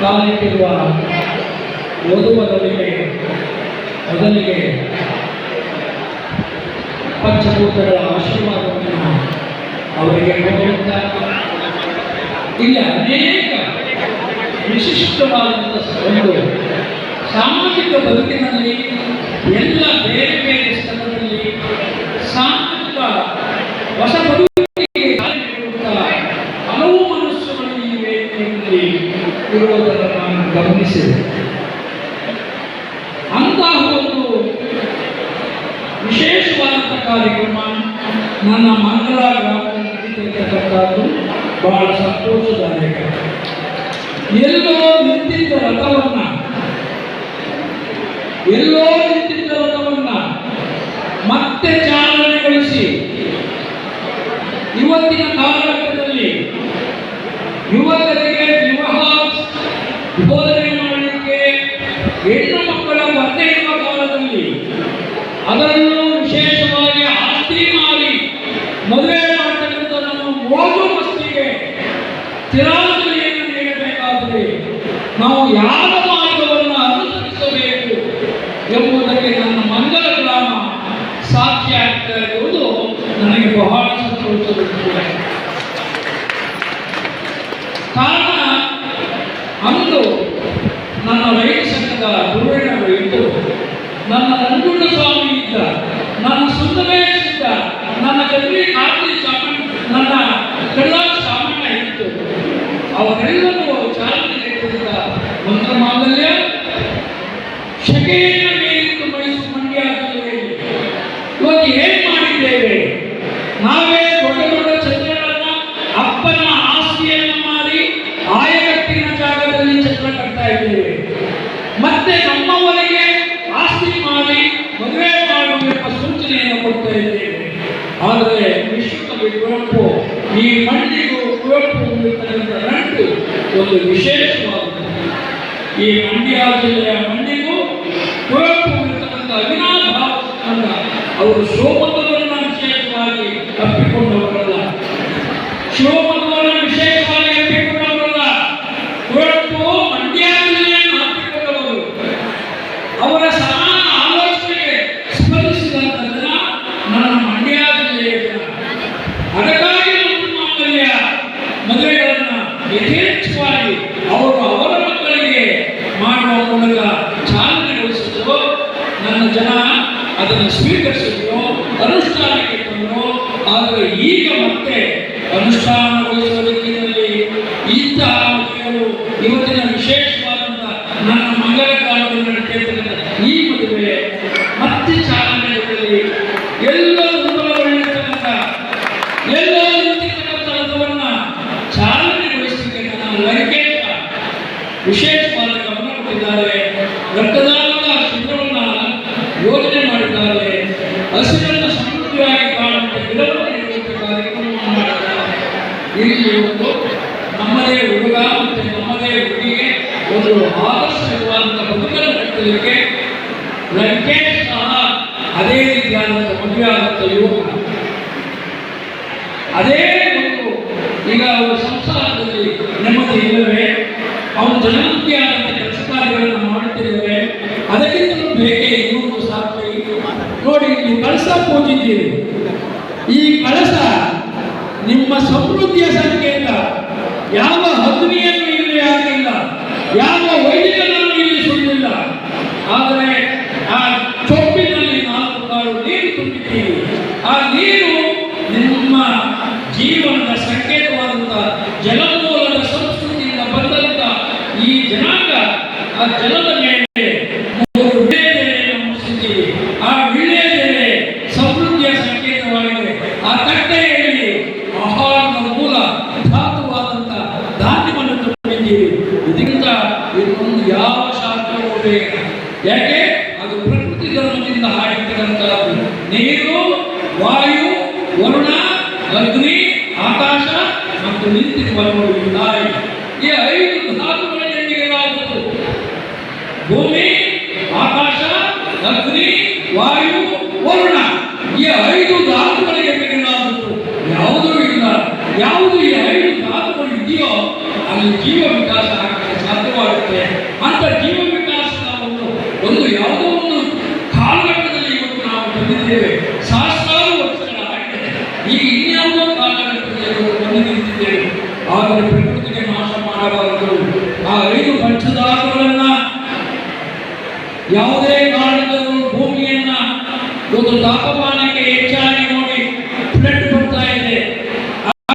ಕಾಲಿಟ್ಟಿರುವ ಬದಲಿಗೆ ಮೊದಲಿಗೆ ಪಂಚಭೂತಗಳ ಆಶೀರ್ವಾದವನ್ನು ಅವರಿಗೆ ಇಲ್ಲಿ ಅನೇಕ ವಿಶಿಷ್ಟವಾದಂಥ ಒಂದು ಸಾಮಾಜಿಕ ಬದುಕಿನಲ್ಲಿ ಎಲ್ಲ ಬೇರೆ ಬೇರೆ ವೇದಿಕೆಯಲ್ಲಿ ಇರುವುದನ್ನು ನಾನು ಗಮನಿಸಿದೆ. ಅಂತಹ ಒಂದು ವಿಶೇಷವಾದಂಥ ಕಾರ್ಯಕ್ರಮ ನನ್ನ ಮಂಗಳ ಗ್ರಾಮದಲ್ಲಿ ನಡೀತಿರ್ತಕ್ಕಂಥದ್ದು ಬಹಳ ಸಂತೋಷದಾಯಕ. ಎಲ್ಲೋ ನಿಂತಿದ್ದ ರಥವನ್ನ, ಎಲ್ಲೋ ನಿಂತಿದ್ದ ರಥವನ್ನ ಮತ್ತೆ ಚಾಲನೆಗೊಳಿಸಿ ಇವತ್ತಿನ ಕಾಲಘಟ್ಟದಲ್ಲಿ ಯುವಕರಿಗೆ ಮೋಜು ಮಸ್ತಿಗೆ ತಿರಾಂಜಲಿಯನ್ನು ನೀಡಬೇಕಾದರೆ ನಾವು ಯಾವ ಮಾರ್ಗವನ್ನು ಅನುಸರಿಸಬೇಕು ಎಂಬುದಕ್ಕೆ ನನ್ನ ಮಂಗಲ ಗ್ರಾಮ ಸಾಕ್ಷಿ ಆಗ್ತಾ ಇರುವುದು ನನಗೆ ಬಹಳ ವಿಷಯ. ಕಾರಣ, ಅಂದು ನನ್ನ ರೈತ ಸಂಘದ ದುರ್ವಣ್ಣರು ಇದ್ದು ನನ್ನ ನಂಜುಂಡ ಸ್ವಾಮಿ ಇದ್ದ, ನನ್ನ ಸುಂದರೇಶ್ ಇದ್ದ, ನನ್ನ ಕಲ್ಲಿ ಅವರೆಲ್ಲರೂ ಚಾಲನೆ ನೀಡುತ್ತಿದ್ದ ಮಂತ್ರ ಮಾಂಗಲ್ಯ ಶಕೆಯನ್ನು ಮೀರಿದ್ದು ಮೈಸೂರು ಮಂಡ್ಯ ಜಿಲ್ಲೆಯಲ್ಲಿ ಇವತ್ತು ಏನ್ ಮಾಡಿದ್ದೇವೆ? ನಾವೇ ದೊಡ್ಡ ದೊಡ್ಡ ಛತ್ರಗಳನ್ನ ಅಪ್ಪನ ಆಸ್ತಿಯನ್ನು ಮಾರಿ ಆಯಕಟ್ಟಿನ ಜಾಗದಲ್ಲಿ ಛತ್ರ ಕಟ್ತಾ ಇದ್ದೇವೆ. ಮತ್ತೆ ನಮ್ಮವರಿಗೆ ಆಸ್ತಿ ಮಾಡಿ ಮದುವೆ ಮಾಡುವ ಸೂಚನೆಯನ್ನು ಕೊಡ್ತಾ ಇದ್ದೇವೆ. ಆದರೆ ವಿಶ್ವಕವಿ ಕುವೆಂಪು ಈ ಮಣ್ಣಿಗೂ ಕುವೆಂಪು ಒಂದು ವಿಶೇಷವಾದ ಈ ಮಂಡ್ಯ ಜಿಲ್ಲೆಯ ಮಂಡಿಗೂ ಕುವೆಂಪು ಇರ್ತಕ್ಕಂಥ ಅವಿನಾಭಾವ ಅವರು ಶಿವಮೊಗ್ಗದವರನ್ನ ವಿಶೇಷವಾಗಿ ಅಪ್ಪಿಕೊಂಡವರಲ್ಲ. ಶಿವಮೊಗ್ಗವರನ್ನ ವಿಶೇಷವಾಗಿ ಅಪ್ಪಿಕೊಂಡವರಲ್ಲ. ಕುವೆಂಪು ಮಂಡ್ಯ ಜಿಲ್ಲೆಯನ್ನು ಅಪ್ಪಿಕೊಂಡವರು. ಅವರ ಸಮಾನ ಆಲೋಚನೆಗೆ ಸ್ಪಂದಿಸಿದಂಥ ನನ್ನ ಮಂಡ್ಯ ಜಿಲ್ಲೆಯ ಜನ ಅದಕ್ಕಾಗಿ ನಮ್ಮ ಮದುವೆಗಳನ್ನ ಯಥೇಚ್ಛವಾಗಿ ಅವರು ಅವರ ಮಕ್ಕಳಿಗೆ ಮಾಡುವ ಮೂಲಕ ಚಾಲನೆಗೊಳಿಸಿದ್ರು ನನ್ನ ಜನ ಅದನ್ನು ಸ್ವೀಕರಿಸಿದ್ರು ಅನುಷ್ಠಾನಕ್ಕೆ ತಂದರು ಆದರೆ ಈಗ ಮತ್ತೆ ಅನುಷ್ಠಾನಗೊಳಿಸುವ ದಿಕ್ಕಿನಲ್ಲಿ ಇಂತಹ ಇವತ್ತಿನ ವಿಶೇಷವಾದಂಥ ನನ್ನ ಮಂಗಳ ಕಾಲದಲ್ಲಿ ನಡೆಯುತ್ತಿರುವಂತಹ ಈ ಮದುವೆ ಮತ್ತೆ ಚಾಲನೆಯಲ್ಲಿ ಎಲ್ಲ ದುರ್ಬಲಗೊಳ್ಳಿರ್ತಕ್ಕಂಥ ಎಲ್ಲ ಲಂಕೇಶ ವಿಶೇಷವಾದ ಬದುಕನ್ನು ಲಂಕೇಶ್ ಸಹ ಅದೇ ರೀತಿಯಾದಂಥ ಮದುವೆ ಆದಂಥ ಯುವಕ. ಅದೇ ಒಂದು ಈಗ ಅವರ ಸಂಸಾರದಲ್ಲಿ ನೆಮ್ಮದಿ ಇಲ್ಲವೇ? ಅವನು ಜನಮುಖಿಯಾದಂಥ ಕೆಲಸ ಕಾರ್ಯಗಳನ್ನು ಮಾಡುತ್ತಿದ್ದೇವೆ ಅದಕ್ಕಿಂತಲೂ ಬೇಕೇ ಇನ್ನೊಂದು ಸಾಕು ನೋಡಿ ನೀವು ಕಳಸ ಪೂಜಿದ್ದೀರಿ. ಈ ಕಳಸ ನಿಮ್ಮ ಸಮೃದ್ಧಿಯ ಸಂಕೇತ. ಯಾವ ಅಗ್ನಿಯನ್ನು ಇಲ್ಲಿ ಆಗಿಲ್ಲ ಯಾವ ವೈದಿಕನನ್ನು ಇಲ್ಲಿ ಸುಡಲಿಲ್ಲ ಆದರೆ ಆ ಚೊಪ್ಪಿನಲ್ಲಿ ನಾಲ್ಕು ಕಾಳು ನೀರು ತುಂಬಿದ್ದೀರಿ. ಆ ನೀರು ನಿಮ್ಮ ಜೀವನದ ಸಂಕೇತವಾದಂಥ ಜಲಮೂಲದ ಸಂಸ್ಕೃತಿಯಿಂದ ಬಂದಂತ ಈ ಜನಾಂಗ, ಆ ಜಲದ ಮೇಲೆ ಮೂರು ವಿಳೆದೆಲೆಯನ್ನು ಮುಗಿಸಿದ್ದೀರಿ ಆ ವಿಳೆದೆಲೆ ಸಮೃದ್ಧಿಯ ಸಂಕೇತವಾಗಿದೆ ಆ ತಟ್ಟೆಯಲ್ಲಿ ಆಹಾರದ ಮೂಲ ಧಾತುವಾದಂಥ ಧಾನ್ಯವನ್ನು ತುಂಬಿದ್ದೀರಿ ಇದರಿಂದ ಇದೊಂದು ಯಾವ ಶಾಸ್ತ್ರವೂ ಬೇಡ ಯಾಕೆ ಅದು ಪ್ರಕೃತಿ ಧರ್ಮದಿಂದ ಆಗಿರ್ತಕ್ಕಂಥದ್ದು ನೀರು ವಾಯು ವರುಣ ಅಗ್ನಿ ಆಕಾಶ ಮತ್ತು ನಿಂತಿರುವ ನೋಡಿ ನಾಯಿ ಈ ಐದು ಧಾತುಗಳಲ್ಲಿ ನೀಡಲಾಗುವುದು ಭೂಮಿ, ಆಕಾಶ ಅಗ್ನಿ ವಾಯು, ವರುಣ. ಈ ಐದು ಧಾತುಗಳಿಗೆ ನೀಡಲಾಗುವುದು ಯಾವುದೂ ಇಲ್ಲ. ಯಾವುದು ಈ ಐದು ಧಾತುಗಳು ಇದೆಯೋ, ಅಲ್ಲಿ ಜೀವ ವಿಕಾಸ ಆಗಕ್ಕೆ ಸಾಧ್ಯವಾಗುತ್ತೆ. ಅಂತ ಜೀವ ವಿಕಾಸದ ಒಂದು ಒಂದು ಯಾವುದೋ ಒಂದು ಕಾಲಘಟ್ಟದಲ್ಲಿ ಇವತ್ತು ನಾವು ಬಂದಿದ್ದೇವೆ ಯಾವುದೇ ಕಾರಣದಲ್ಲೂ ಭೂಮಿಯನ್ನ ಒಂದು ತಾಪಮಾನಕ್ಕೆ